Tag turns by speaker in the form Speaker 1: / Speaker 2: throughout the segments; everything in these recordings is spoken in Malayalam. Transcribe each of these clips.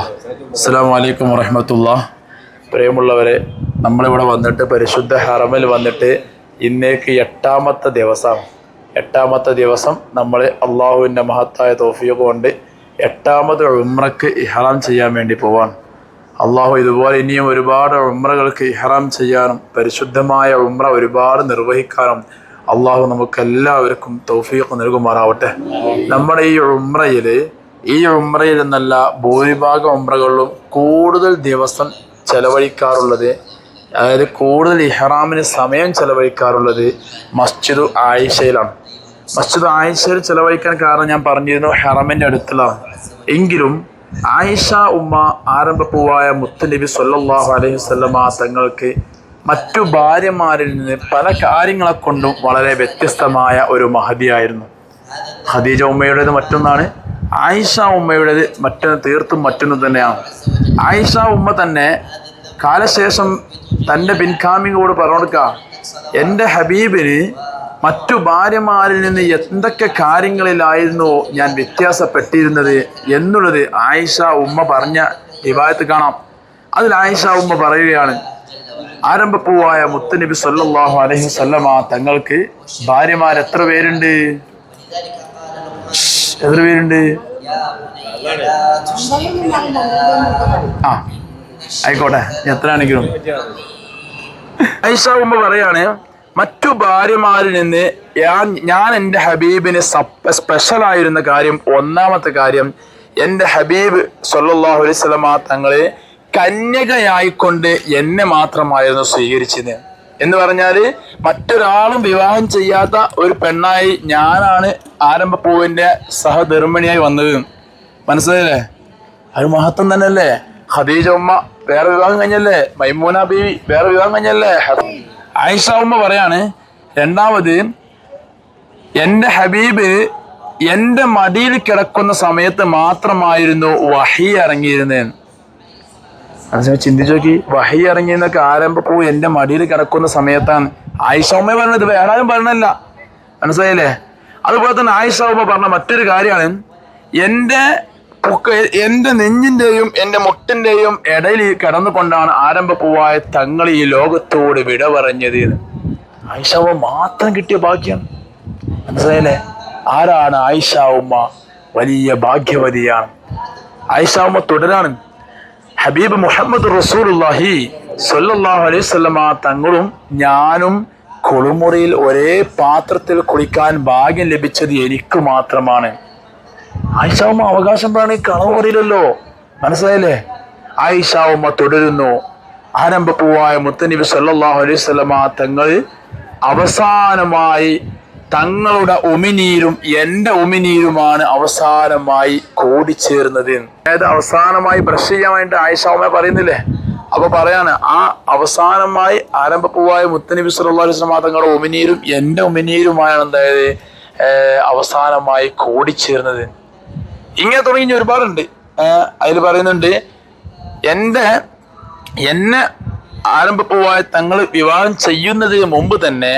Speaker 1: അസ്സാം വലൈക്കും പ്രിയമുള്ളവരെ നമ്മളിവിടെ വന്നിട്ട് പരിശുദ്ധ ഹറമിൽ വന്നിട്ട് ഇന്നേക്ക് എട്ടാമത്തെ ദിവസം എട്ടാമത്തെ ദിവസം നമ്മൾ അള്ളാഹുവിന്റെ മഹത്തായ തോഫിയ കൊണ്ട് എട്ടാമത് ഉമ്രക്ക് ഇഹ്റാം ചെയ്യാൻ വേണ്ടി പോവാൻ അള്ളാഹു ഇതുപോലെ ഇനിയും ഒരുപാട് ഉമ്രകൾക്ക് ഇഹ്റാം ചെയ്യാനും പരിശുദ്ധമായ ഉമ്ര ഒരുപാട് നിർവഹിക്കാനും അള്ളാഹു നമുക്കെല്ലാവർക്കും തൗഫീഖ് നൽകുമാറാവട്ടെ. നമ്മുടെ ഈ ഉമ്രയിൽ ഈ ഉമ്രയിൽ നിന്നല്ല ഭൂരിഭാഗം ഉമ്രകളിലും കൂടുതൽ ദിവസം ചെലവഴിക്കാറുള്ളത് അതായത് കൂടുതൽ ഇഹ്റാമിന് സമയം ചെലവഴിക്കാറുള്ളത് മസ്ജിദ് ആയിഷയിലാണ്. മസ്ജിദ് ആയിഷയിൽ ചെലവഴിക്കാൻ കാരണം ഞാൻ പറഞ്ഞിരുന്നു ഹെറമിന്റെ അടുത്തുള്ളതാണ്. എങ്കിലും ആയിഷ ഉമ്മ ആരംഭപ്പൂവായ മുത്തുനബി സൊല്ലാഹു അലൈഹി വസല്ലമ തങ്ങൾക്ക് മറ്റു ഭാര്യമാരിൽ നിന്ന് പല കാര്യങ്ങളെ കൊണ്ടും വളരെ വ്യത്യസ്തമായ ഒരു മഹതിയായിരുന്നു. ഖദീജ ഉമ്മയുടേത് മറ്റൊന്നാണ്. ആയിഷ ഉമ്മയുടെ മറ്റൊന്ന് തീർത്തും മറ്റൊന്ന് തന്നെയാണ്. ആയിഷ ഉമ്മ തന്നെ കാലശേഷം തന്റെ പിൻഗാമികളോട് പറഞ്ഞുകൊടുക്ക എന്റെ ഹബീബിന് മറ്റു ഭാര്യമാരിൽ നിന്ന് എന്തൊക്കെ കാര്യങ്ങളിലായിരുന്നു ഞാൻ വ്യത്യാസപ്പെട്ടിരുന്നത് എന്നുള്ളത് ആയിഷ ഉമ്മ പറഞ്ഞ വിവാഹത്ത് കാണാം. അതിൽ ആയിഷ ഉമ്മ പറയുകയാണ് ആരംഭപ്പൂവായ മുത്തുനബി സല്ലാഹു അലഹി വസല്ലമ തങ്ങൾക്ക് ഭാര്യമാർ എത്ര പേരുണ്ട്? എത്ര പേരുണ്ട്? ആ ആയിക്കോട്ടെ. എത്ര ആണെങ്കിലും ഐഷ ഉമ്മ പറയാണ് മറ്റു ഭാര്യമാരിൽ നിന്ന് ഞാൻ ഞാൻ എന്റെ ഹബീബിന് സപ്പ സ്പെഷ്യൽ ആയിരുന്ന കാര്യം ഒന്നാമത്തെ കാര്യം എന്റെ ഹബീബ് സല്ലല്ലാഹു അലൈഹി വസല്ലമ തങ്ങളെ കന്യകയായിക്കൊണ്ട് എന്നെ മാത്രമായിരുന്നു സ്വീകരിച്ചത്. എന്ന് പറഞ്ഞാൽ മറ്റൊരാളും വിവാഹം ചെയ്യാത്ത ഒരു പെണ്ണായി ഞാനാണ് ആരംഭപ്പൂവിന്റെ സഹധർമ്മിണിയായി വന്നത്. മനസ്സിലായില്ലേ? അത് മഹത്വം തന്നെയല്ലേ? ഖദീജ ഉമ്മ വേറെ വിവാഹം കഴിഞ്ഞല്ലേ? മൈമൂന ബീവി വേറെ വിവാഹം കഴിഞ്ഞല്ലേ? ആയിഷ ഉമ്മ പറയാണ് രണ്ടാമത് എന്റെ ഹബീബ് എന്റെ മടിയിൽ കിടക്കുന്ന സമയത്ത് മാത്രമായിരുന്നു വഹി ഇറങ്ങിയിരുന്നത്. അതേസമയം ചിന്തിച്ചു നോക്കി. വഹി ഇറങ്ങിയെന്നൊക്കെ ആരംഭപ്പൂ എന്റെ മടിയിൽ കിടക്കുന്ന സമയത്താണ്. ആയിഷ ഉമ്മ പറഞ്ഞത് വേറെ ആരും പറഞ്ഞല്ല. മനസ്സിലായില്ലേ? അതുപോലെ തന്നെ ആയിഷ ഉമ്മ പറഞ്ഞ മറ്റൊരു കാര്യമാണ്. എന്റെ പൊക്ക എന്റെ നെഞ്ഞിന്റെയും എന്റെ മുട്ടിന്റെയും ഇടയിൽ കിടന്നുകൊണ്ടാണ് ആരംഭപ്പൂവായ തങ്ങൾ ഈ ലോകത്തോട് വിട പറഞ്ഞത് ആയിഷ ഉമ്മ മാത്രം കിട്ടിയ ഭാഗ്യം. മനസ്സിലായില്ലേ? ആരാണ് ആയിഷ ഉമ്മ? വലിയ ഭാഗ്യവതിയാണ്. ആയിഷ ഉമ്മ തുടരാണ്. ഹബീബ് മുഹമ്മദ് റസൂലുള്ളാഹി സ്വല്ലല്ലാഹു അലൈഹി വസല്ലമ തങ്ങളും ഞാനും കുളിമുറിയിൽ ഒരേ പാത്രത്തിൽ കുളിക്കാൻ ഭാഗ്യം ലഭിച്ചത് എനിക്ക് മാത്രമാണ്. ആയിഷാവുമ്മ അവകാശം പറഞ്ഞ കളവ് പറയില്ലല്ലോ മനസ്സിലായില്ലേ? ആയിഷാവുമ്മ തുടരുന്നു. ആരംഭപ്പൂവായ മുത്തനബി സല്ലാഹു അലൈഹി വസല്ലമ തങ്ങൾ അവസാനമായി തങ്ങളുടെ ഉമിനീരും എന്റെ ഉമിനീരുമാണ് അവസാനമായി കൂടിച്ചേർന്നത് അതായത് അവസാനമായി ബ്രഷ് ചെയ്യാൻ വേണ്ടി ആയിഷാവുമ്മ പറയുന്നില്ലേ? അപ്പൊ പറയാണ് ആ അവസാനമായി ആരംഭപ്പൂവായ മുത്തനബി വസല്ലമ തങ്ങളുടെ ഉമിനീരും എന്റെ ഉമിനീരുമാണ് എന്തായത്? അവസാനമായി കൂടിച്ചേർന്നത് ഇങ്ങനെ തുടങ്ങി ഒരുപാടുണ്ട്. അതിൽ പറയുന്നുണ്ട് എന്റെ എന്നെ ആരംഭപ്പൂവായ തങ്ങൾ വിവാഹം ചെയ്യുന്നതിന് മുമ്പ് തന്നെ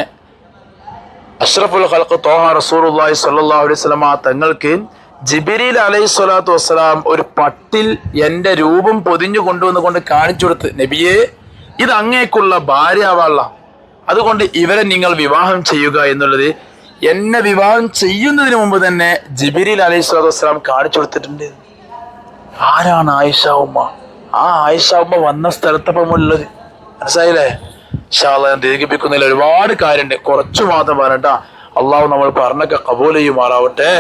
Speaker 1: അഷ്റഫുൽ ഖൽഖ് തോഹ റസൂലുള്ളാഹി സ്വല്ലല്ലാഹു അലൈഹി വസല്ലമ തങ്ങൾക്ക് ജിബിരിൽ അലൈഹി സ്വലാത്തു വസ്സലാം ഒരു പട്ടിൽ എന്റെ രൂപം പൊതിഞ്ഞു കൊണ്ടുവന്നുകൊണ്ട് കാണിച്ചു കൊടുത്ത് നബിയെ ഇത് അങ്ങേക്കുള്ള ഭാര്യ ആവാള അതുകൊണ്ട് ഇവരെ നിങ്ങൾ വിവാഹം ചെയ്യുക എന്നുള്ളത് എന്നെ വിവാഹം ചെയ്യുന്നതിന് മുമ്പ് തന്നെ ജിബിരിൽ അലൈഹി സ്വലാത്തു വസ്സലാം കാണിച്ചു കൊടുത്തിട്ടുണ്ട്. ആരാണ് ആയിഷ ഉമ്മ? ആ ആയിഷ ഉമ്മ വന്ന സ്ഥലത്തപ്പം ഉള്ളത്. മനസ്സിലായില്ലേ? ഷാള ഞാൻ ദീർഘിപ്പിക്കുന്നതിൽ ഒരുപാട് കാര്യമുണ്ട് കുറച്ചു മാത്രം പറഞ്ഞിട്ടാ അള്ളാഹു നമ്മൾ പറഞ്ഞൊക്കെ കബൂൽ ചെയ്യുമാറാവട്ടെ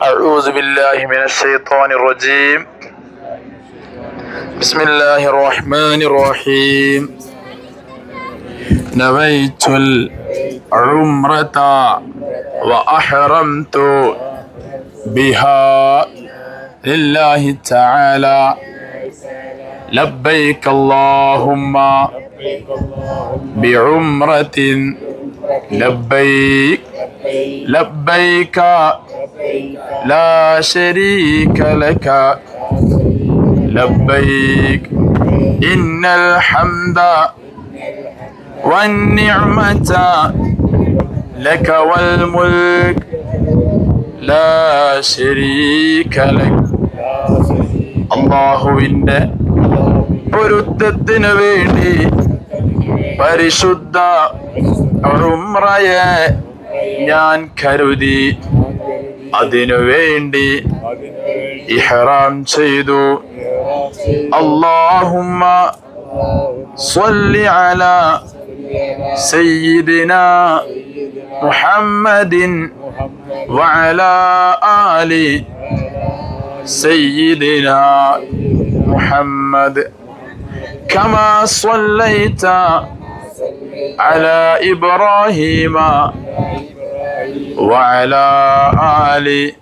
Speaker 1: أعوذ بالله من الشيطان الرجيم بسم الله الرحمن الرحيم نويت العمرة وأحرمت بها لله تعالى لبيك اللهم بعمرة لبيك لبيك لا شريك لك لبيك إن الحمد والنعمة لك والملك لا شريك لك അള്ളാഹുവിന്റെ പൊരുത്തത്തിനു വേണ്ടി പരിശുദ്ധ ഉംറയെ ഞാൻ കരുതി അതിനു വേണ്ടി ഇഹ്റാം ചെയ്തു അള്ളാഹുമ്മ صل على سيدنا محمد وعلى آل سيدنا محمد كما صليت على إبراهيم وعلى آل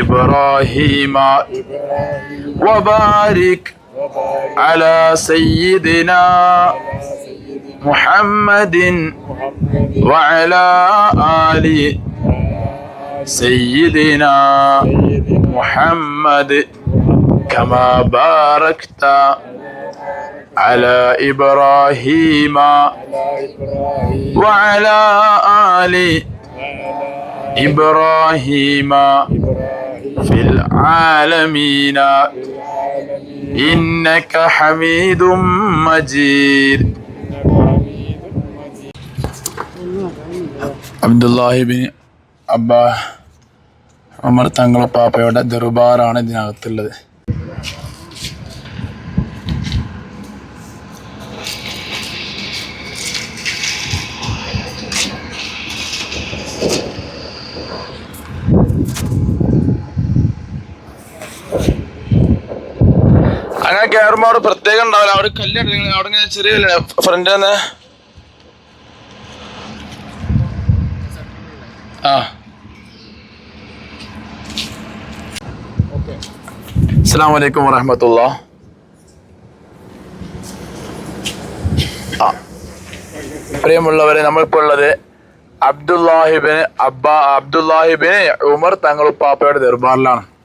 Speaker 1: إبراهيم وبارك على سيدنا محمد وعلى آل سيدنا محمد. كما باركت على إبراهيم وعلى آل إبراهيم في العالمين إنك حميد مجيد അബ്ദുല്ലാഹിബിൻ അബ്ബാ ഉമർ തങ്ങളെ പാപ്പയുടെ ദർബാറാണ് ഇതിനകത്തുള്ളത് കയറുമ്പോ അവിടെ പ്രത്യേകം ഉണ്ടാവില്ല. അവിടെ കല്ലുണ്ട് അവിടെ ഇങ്ങനെ ചെറിയ ഫ്രണ്ട് തന്നെ. ആ. അസ്സാം വലൈക്കും വറഹമത്തുള്ള പ്രിയമുള്ളവരെ നമ്മളിപ്പോൾ ഉള്ളത് അബ്ദുല്ലാഹിബിന് അബ്ബ അബ്ദുല്ലാഹിബിന് ഉമർ തങ്ങളുപ്പാപ്പയുടെ ദർബാറിലാണ്.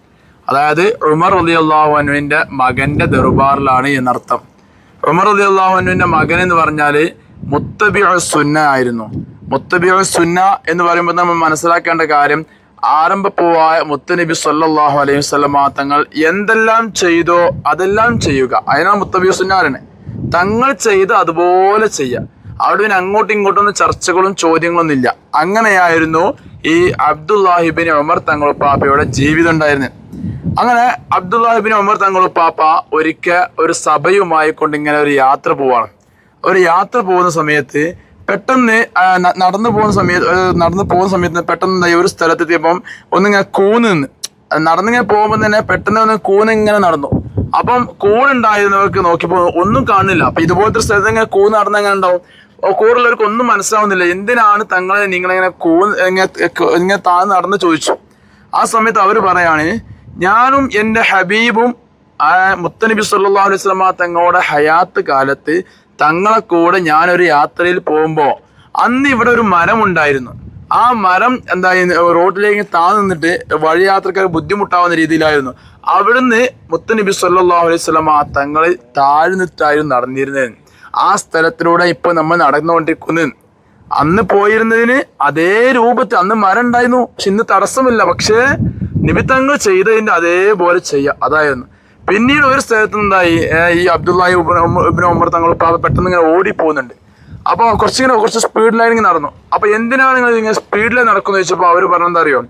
Speaker 1: അതായത് ഉമർ അലി അള്ളാഹുവിന്റെ മകന്റെ ദർബാറിലാണ് എന്നർത്ഥം. ഉമർ അലി അള്ളാഹുവിന്റെ മകൻ എന്ന് പറഞ്ഞാൽ മുത്തബി സുന്ന ആയിരുന്നു. മുത്തബി സുന്ന എന്ന് പറയുമ്പോൾ നമ്മൾ മനസ്സിലാക്കേണ്ട കാര്യം ആരംഭപ്പൂവായ മുത്തനബി സല്ലാഹു അലൈഹി വസല്ലമ തങ്ങൾ എന്തെല്ലാം ചെയ്തോ അതെല്ലാം ചെയ്യുക. അതിനാണ് മുത്തബി സുന്നാരന് തങ്ങൾ ചെയ്ത് അതുപോലെ ചെയ്യുക. അവിടെ പിന്നെ അങ്ങോട്ടും ഇങ്ങോട്ടും ചർച്ചകളും ചോദ്യങ്ങളൊന്നും ഇല്ല. അങ്ങനെയായിരുന്നു ഈ അബ്ദുല്ലാഹിബിൻ ഉമർ തങ്ങൾ പാപ്പയുടെ ജീവിതം ഉണ്ടായിരുന്നത്. അങ്ങനെ അബ്ദുല്ലാഹിബിൻ ഉമർ തങ്ങൾ പാപ്പ ഒരിക്കൽ ഒരു സഭയുമായി കൊണ്ട് ഇങ്ങനെ ഒരു യാത്ര പോവാണ്. ഒരു യാത്ര പോകുന്ന സമയത്ത് പെട്ടെന്ന് നടന്നു പോകുന്ന സമയത്ത് നടന്നു പോകുന്ന സമയത്ത് പെട്ടെന്ന് ഒരു സ്ഥലത്തെത്തിയപ്പം ഒന്നിങ്ങനെ കൂന്ന് നിന്ന്. നടന്നിങ്ങനെ പോകുമ്പോൾ തന്നെ പെട്ടെന്ന് ഒന്ന് കൂന്ന് ഇങ്ങനെ നടന്നു. അപ്പം കൂണുണ്ടായിരുന്നവർക്ക് നോക്കിയപ്പോൾ ഒന്നും കാണുന്നില്ല. അപ്പൊ ഇതുപോലത്തെ സ്ഥലത്ത് ഇങ്ങനെ കൂന്ന് നടന്നെങ്ങനെ ഉണ്ടാവും? കൂടുതലവർക്ക് ഒന്നും മനസ്സിലാവുന്നില്ല. എന്തിനാണ് തങ്ങളെ നിങ്ങളിങ്ങനെ കൂന്ന് ഇങ്ങനെ ഇങ്ങനെ താഴ്ന്ന് നടന്ന് ചോദിച്ചു. ആ സമയത്ത് അവർ പറയാണ് ഞാനും എന്റെ ഹബീബും മുത്തനബി സല്ലാ അലൈഹി വസല്ലമ തങ്ങളുടെ ഹയാത്ത് കാലത്ത് തങ്ങളെ കൂടെ ഞാനൊരു യാത്രയിൽ പോകുമ്പോൾ അന്ന് ഇവിടെ ഒരു മരം ഉണ്ടായിരുന്നു. ആ മരം എന്താ റോഡിലേക്ക് താഴെ നിന്നിട്ട് വഴി യാത്രക്കാർ ബുദ്ധിമുട്ടാവുന്ന രീതിയിലായിരുന്നു. അവിടുന്ന് മുത്തനബി സല്ലാ അലൈഹി വസല്ലമ തങ്ങൾ താഴ്ന്നിട്ടായിരുന്നു നടന്നിരുന്നത്. ആ സ്ഥലത്തിലൂടെ ഇപ്പൊ നമ്മൾ നടന്നുകൊണ്ടിരിക്കുന്നത് അന്ന് പോയിരുന്നതിന് അതേ രൂപത്തിൽ അന്ന് മരം ഉണ്ടായിരുന്നു. പക്ഷെ ഇന്ന് തടസ്സമില്ല. പക്ഷേ നിമിത്തങ്ങൾ ചെയ്തതിന്റെ അതേപോലെ ചെയ്യുക അതായിരുന്നു. പിന്നീട് ഒരു സ്ഥലത്ത് എന്തായി ഈ അബ്ദുല്ലാഹി ഇബിന് ഉമർ തങ്ങൾ പെട്ടെന്ന് ഇങ്ങനെ ഓടി പോകുന്നുണ്ട് അപ്പൊ കുറച്ചിങ്ങനെ കുറച്ച് ഇങ്ങനെ നടന്നു. അപ്പൊ എന്തിനാണ് നിങ്ങൾ ഇങ്ങനെ സ്പീഡിൽ നടക്കുന്നത് ചോദിച്ചപ്പോൾ അവർ പറഞ്ഞെന്താ അറിയോ?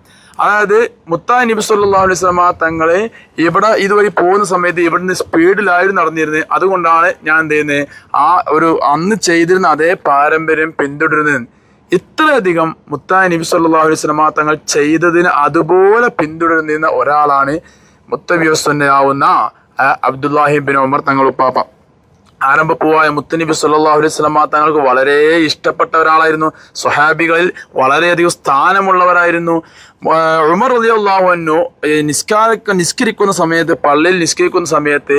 Speaker 1: അതായത് മുത്താ നബി സല്ലല്ലാഹു അലൈഹി വസല്ലമ തങ്ങളെ ഇവിടെ ഇതുവഴി പോകുന്ന സമയത്ത് ഇവിടുന്ന് സ്പീഡിലായിരുന്നു നടന്നിരുന്നത്. അതുകൊണ്ടാണ് ഞാൻ എന്ത് ചെയ്യുന്നത്? ആ ഒരു അന്ന് ചെയ്തിരുന്ന അതേ പാരമ്പര്യം പിന്തുടരുന്നത്. ഇത്രയധികം മുത്താ നബി സല്ലാ അലൈഹി വസല്ലമ തങ്ങൾ ചെയ്തതിന് അതുപോലെ പിന്തുടരുന്ന ഒരാളാണ് മുത്തബിയൊസ്തന്നെയാവുന്ന അബ്ദുല്ലാഹിബിൻ ഉമർ തങ്ങൾ ഉപ്പാപ്പ. ആരംഭപ്പൂവായ മുത്തനബി സല്ലല്ലാഹു അലൈഹി വസല്ലമ തങ്ങൾക്ക് വളരെ ഇഷ്ടപ്പെട്ട ഒരാളായിരുന്നു. സ്വഹാബികളിൽ വളരെയധികം സ്ഥാനമുള്ളവരായിരുന്നു. ഉമർ അലി ഈ നിസ്കാര നിസ്കരിക്കുന്ന സമയത്ത് പള്ളിയിൽ നിസ്കരിക്കുന്ന സമയത്ത്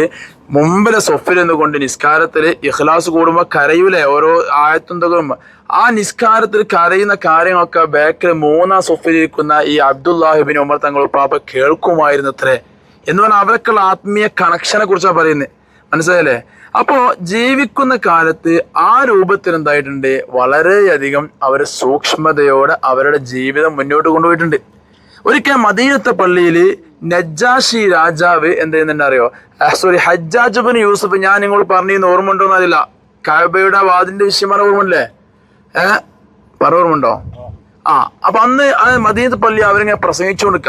Speaker 1: മുമ്പിലെ സൊഫിൽ നിന്നുകൊണ്ട് നിസ്കാരത്തിൽ ഇഖ്ലാസ് കൂടുമ്പോൾ കരയൂലെ ഓരോ ആയത്തും ആ നിസ്കാരത്തിൽ കരയുന്ന കാര്യങ്ങളൊക്കെ ബാക്കിൽ മൂന്നാം സൊഫിലിരിക്കുന്ന ഈ അബ്ദുല്ലാഹിബിൻ ഉമർ തങ്ങൾ പാപ്പ കേൾക്കുമായിരുന്നു അത്രേ എന്ന് പറഞ്ഞാൽ അവർക്കുള്ള ആത്മീയ കണക്ഷനെ കുറിച്ചാണ് പറയുന്നത്. മനസ്സിലായല്ലേ? അപ്പോ ജീവിക്കുന്ന കാലത്ത് ആ രൂപത്തിൽ എന്തായിട്ടുണ്ട്? വളരെയധികം അവരെ സൂക്ഷ്മതയോടെ അവരുടെ ജീവിതം മുന്നോട്ട് കൊണ്ടുപോയിട്ടുണ്ട്. ഒരിക്കൽ മദീനത്തെ പള്ളിയിൽ നജ്ജാഷി രാജാവ് എന്ത് ചെയ്യുന്നുണ്ട് അറിയോ? സോറി ഹജ്ജാജുബിൻ യൂസഫ് ഞാൻ നിങ്ങൾ പറഞ്ഞിരുന്ന ഓർമ്മ ഉണ്ടോ എന്നറിയില്ല കാബയുടെ വാദിന്റെ വിഷയമാണ് ഓർമ്മയില്ലേ? ഏ? പറ ആ അപ്പൊ അന്ന് മദീനത്തെ പള്ളി അവരിങ്ങനെ പ്രസംഗിച്ചു കൊടുക്ക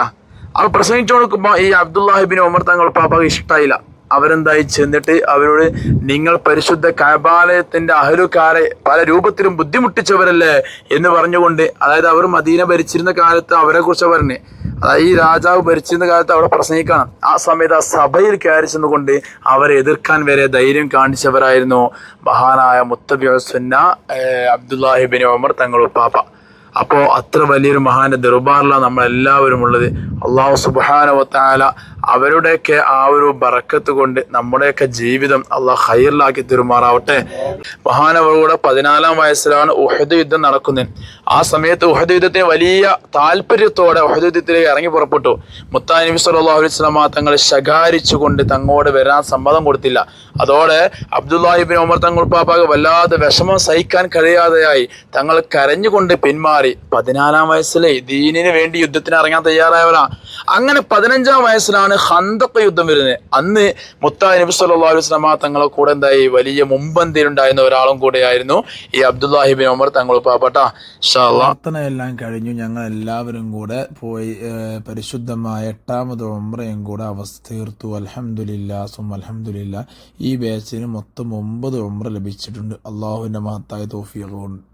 Speaker 1: അവർ പ്രസംഗിച്ചു കൊടുക്കുമ്പോ ഈ അബ്ദുല്ലാഹിബിൻ ഉമർ തങ്ങൾ പാപ്പാക്ക് ഇഷ്ടമായില്ല അവരെന്തായി? ചെന്നിട്ട് അവരോട് നിങ്ങൾ പരിശുദ്ധ കബാലയത്തിന്റെ അഹലുക്കാരെ പല രൂപത്തിലും ബുദ്ധിമുട്ടിച്ചവരല്ലേ? എന്ന് പറഞ്ഞുകൊണ്ട് അതായത് അവർ മദീന ഭരിച്ചിരുന്ന കാലത്ത് അവരെ കുറിച്ച് പറഞ്ഞ്. അതായത് ഈ രാജാവ് ഭരിച്ചിരുന്ന കാലത്ത് അവിടെ പ്രസംഗിക്കണം. ആ സമയത്ത് ആ സഭയിൽ കയറി ചെന്നുകൊണ്ട് അവരെ എതിർക്കാൻ വരെ ധൈര്യം കാണിച്ചവരായിരുന്നു മഹാനായ മുത്തബി സുന്ന അബ്ദുല്ലാഹിബിൻ ഉമർ തങ്ങൾ പാപ്പ അപ്പോൾ അത്ര വലിയൊരു മഹാന്റെ ദർബാറിലാണ് നമ്മളെല്ലാവരും ഉള്ളത്. അള്ളാഹു സുബാനവത്താല അവരുടെയൊക്കെ ആ ഒരു ബറക്കത്ത് കൊണ്ട് നമ്മുടെയൊക്കെ ജീവിതം അള്ളാഹ് ഹൈറിലാക്കി തീരുമാറാവട്ടെ. മഹാനവരുടെ പതിനാലാം വയസ്സിലാണ് ഉഹദ് യുദ്ധം നടക്കുന്നത്. ആ സമയത്ത് ഉഹദ് യുദ്ധത്തിന് വലിയ താല്പര്യത്തോടെ ഉഹദ് യുദ്ധത്തിലേക്ക് ഇറങ്ങി പുറപ്പെട്ടു. മുത്താ നബി അലൈഹി വസല്ലമ തങ്ങളെ ശകാരിച്ചുകൊണ്ട് തങ്ങോട് വരാൻ സമ്മതം കൊടുത്തില്ല. അതോടെ അബ്ദുല്ലാഹിബിൻ ഉമർ തങ്ങൾ പാപ്പാക്ക് വല്ലാതെ വിഷമം സഹിക്കാൻ കഴിയാതെയായി തങ്ങൾ കരഞ്ഞുകൊണ്ട് പിന്മാറി. പതിനാലാം വയസ്സിലെ ദീനിന് വേണ്ടി യുദ്ധത്തിന് ഇറങ്ങാൻ തയ്യാറായവരാ. അങ്ങനെ പതിനഞ്ചാം വയസ്സിലാണ് ഹന്തക്ക യുദ്ധം വരുന്നത്. അന്ന് മുത്താ നബി സല്ലാ അലൈഹി വസല്ലമ തങ്ങളെ കൂടെ എന്തായി? വലിയ മുമ്പന്തിയിലുണ്ടായിരുന്ന ഒരാളും കൂടെയായിരുന്നു ഈ അബ്ദുല്ലാഹിബിൻ ഉമർ തങ്ങൾ പാപ്പട്ട പ്രാർത്ഥനയെല്ലാം കഴിഞ്ഞു. ഞങ്ങൾ എല്ലാവരും കൂടെ പോയി പരിശുദ്ധമായ എട്ടാമത് ഉംറയും കൂടെ അവസ്ഥ തീർത്തു. അലഹമുല്ല സും അലഹമുല്ല ഈ ബാച്ചിന് മൊത്തം ഒമ്പത് ഉംറ ലഭിച്ചിട്ടുണ്ട്. അള്ളാഹുവിന്റെ മഹത്തായ തോഫിയ കൊണ്ട്